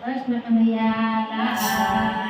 Krishna Kanaiya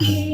Thank you.